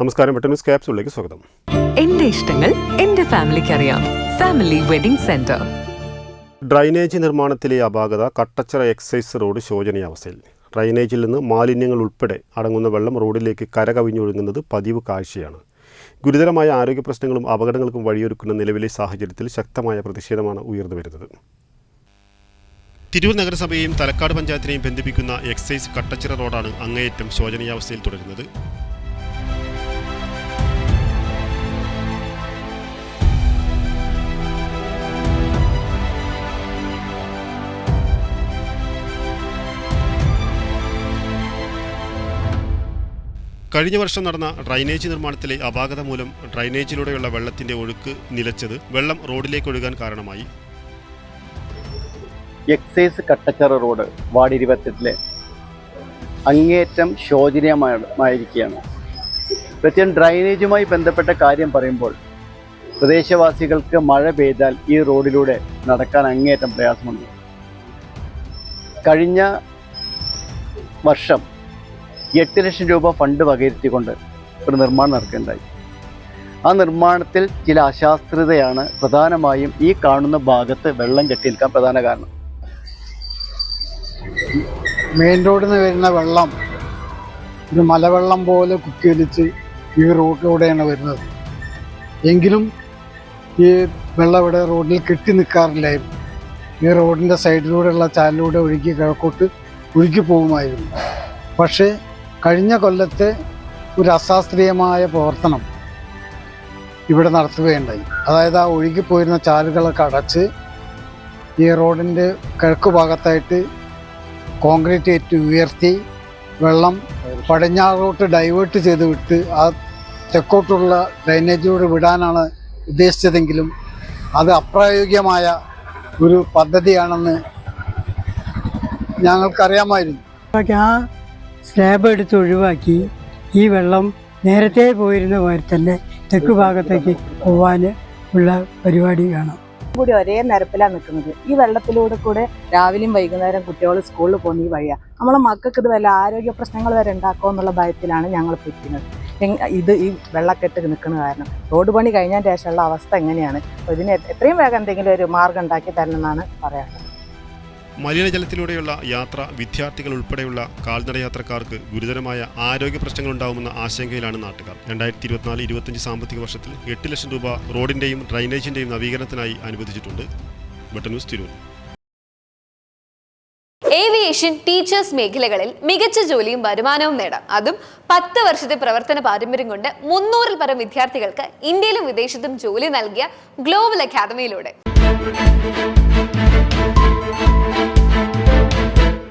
നമസ്കാരം വെട്ടന്യൂസ് ക്യാപ്സിലേക്ക് സ്വാഗതം. എന്റെ ഇഷ്ടങ്ങൾ എന്റെ ഫാമിലിക്ക് അറിയാം ഫാമിലി വെഡിംഗ് സെന്റർ. ഡ്രൈനേജ് നിർമ്മാണത്തിലെ അപാകത കട്ടച്ചിറ എക്സൈസ് റോഡ് ശോചനീയാവസ്ഥയിൽ. ഡ്രൈനേജിൽ നിന്ന് മാലിന്യങ്ങൾ ഉൾപ്പെടെ അടങ്ങുന്ന വെള്ളം റോഡിലേക്ക് കരകവിഞ്ഞൊഴുകുന്നത് പതിവ് കാഴ്ചയാണ്. ഗുരുതരമായ ആരോഗ്യ പ്രശ്നങ്ങളും അപകടങ്ങൾക്കും വഴിയൊരുക്കുന്ന നിലവിലെ സാഹചര്യത്തിൽ ശക്തമായ പ്രതിഷേധമാണ് ഉയർന്നു വരുന്നത്. തിരൂർ നഗരസഭയെയും തലക്കാട് പഞ്ചായത്തിനെയും ബന്ധിപ്പിക്കുന്ന എക്സൈസ് കട്ടച്ചിറ റോഡാണ് അങ്ങേയറ്റം ശോചനീയാവസ്ഥയിൽ തുടരുന്നത്. കഴിഞ്ഞ വർഷം നടന്ന ഡ്രൈനേജ് നിർമ്മാണത്തിലെ അപാകത മൂലം ഡ്രൈനേജിലൂടെയുള്ള വെള്ളത്തിന്റെ ഒഴുക്ക് നിലച്ചത് വെള്ളം റോഡിലേക്ക് ഒഴുകാൻ കാരണമായി. എക്സൈസ് കട്ടച്ചറ റോഡ് വാർഡ് ഇരുപത്തെട്ടിലെ അങ്ങേറ്റം ശോചനീയമായിരിക്കുകയാണ്. പ്രത്യേകം ഡ്രൈനേജുമായി ബന്ധപ്പെട്ട കാര്യം പറയുമ്പോൾ പ്രദേശവാസികൾക്ക് മഴ പെയ്താൽ ഈ റോഡിലൂടെ നടക്കാൻ അങ്ങേയറ്റം പ്രയാസമുണ്ട്. കഴിഞ്ഞ വർഷം എട്ട് ലക്ഷം രൂപ ഫണ്ട് വകയിരുത്തിക്കൊണ്ട് ഒരു നിർമ്മാണം നടക്കുകയുണ്ടായി ആ നിർമ്മാണത്തിൽ ചില അശാസ്ത്രീയതയാണ് പ്രധാനമായും ഈ കാണുന്ന ഭാഗത്ത് വെള്ളം കെട്ടി നിൽക്കാൻ പ്രധാന കാരണം. മെയിൻ റോഡിൽ നിന്ന് വരുന്ന വെള്ളം ഒരു മലവെള്ളം പോലെ കുത്തിയൊലിച്ച് ഈ റോഡിലൂടെയാണ് വരുന്നത്. എങ്കിലും ഈ വെള്ളം ഇവിടെ റോഡിൽ കെട്ടി നിൽക്കാറില്ലായിരുന്നു. ഈ റോഡിന്റെ സൈഡിലൂടെയുള്ള ചാലിലൂടെ ഒഴുകി കിഴക്കോട്ട് ഒഴുകി പോകുമായിരുന്നു. പക്ഷേ കഴിഞ്ഞ കൊല്ലത്തെ ഒരു അശാസ്ത്രീയമായ പ്രവർത്തനം ഇവിടെ നടത്തുകയുണ്ടായി. അതായത് ആ ഒഴുകിപ്പോയിരുന്ന ചാലുകളൊക്കെ അടച്ച് ഈ റോഡിന്റെ കിഴക്ക് ഭാഗത്തായിട്ട് കോൺക്രീറ്റ് ഏറ്റ് ഉയർത്തി വെള്ളം പടിഞ്ഞാറോട്ട് ഡൈവേർട്ട് ചെയ്ത് വിട്ട് ആ തെക്കോട്ടുള്ള ഡ്രൈനേജിലൂടെ വിടാനാണ് ഉദ്ദേശിച്ചതെങ്കിലും അത് അപ്രായോഗികമായ ഒരു പദ്ധതിയാണെന്ന് ഞങ്ങൾക്കറിയാമായിരുന്നു. ആ സ്ലാബ് എടുത്ത് ഒഴിവാക്കി ഈ വെള്ളം നേരത്തെ പോയിരുന്ന പോലെ തന്നെ തെക്ക് ഭാഗത്തേക്ക് പോവാൻ ഉള്ള പരിപാടി കാണാം. കൂടി ഒരേ നിരപ്പിലാണ് നിൽക്കുന്നത് ഈ വെള്ളത്തിലൂടെ കൂടെ രാവിലെയും വൈകുന്നേരം കുട്ടികൾ സ്കൂളിൽ പോകുന്ന ഈ വഴിയാണ് നമ്മളെ മക്കൾക്ക് ഇത് വല്ല ആരോഗ്യ പ്രശ്നങ്ങൾ വരെ ഉണ്ടാക്കുമോ എന്നുള്ള ഭയത്തിലാണ് ഞങ്ങൾ പിടിക്കുന്നത് ഇത് ഈ വെള്ളക്കെട്ട് നിൽക്കുന്ന കാരണം. റോഡ് പണി കഴിഞ്ഞതിന് ശേഷമുള്ള അവസ്ഥ എങ്ങനെയാണ്? അപ്പോൾ ഇതിന് എത്രയും വേഗം എന്തെങ്കിലും ഒരു മാർഗം ഉണ്ടാക്കി തരണമെന്നാണ് പറയാനുള്ളത്. മലിനജലത്തിലൂടെയുള്ള യാത്ര വിദ്യാർത്ഥികൾ ഉൾപ്പെടെയുള്ള കാൽനട യാത്രക്കാർക്ക് ഗുരുതരമായ ആരോഗ്യ പ്രശ്നങ്ങൾ ഉണ്ടാകുമെന്ന ആശങ്കയിലാണ് നാട്ടുകാർ. രണ്ടായിരത്തി ഇരുപത്തിനാല് ഇരുപത്തിയഞ്ച് സാമ്പത്തിക വർഷത്തിൽ എട്ട് ലക്ഷം രൂപ റോഡിന്റെയും ഡ്രൈനേജിന്റെയും നവീകരണത്തിനായി അനുവദിച്ചിട്ടുണ്ട്. ഏവിയേഷൻ ടീച്ചേഴ്സ് മേഖലകളിൽ മികച്ച ജോലിയും വരുമാനവും നേടാം. അതും പത്ത് വർഷത്തെ പ്രവർത്തന പാരമ്പര്യം കൊണ്ട് മുന്നൂറിൽ പരം വിദ്യാർത്ഥികൾക്ക് ഇന്ത്യയിലും വിദേശത്തും ജോലി നൽകിയ ഗ്ലോബൽ അക്കാദമിയിലൂടെ.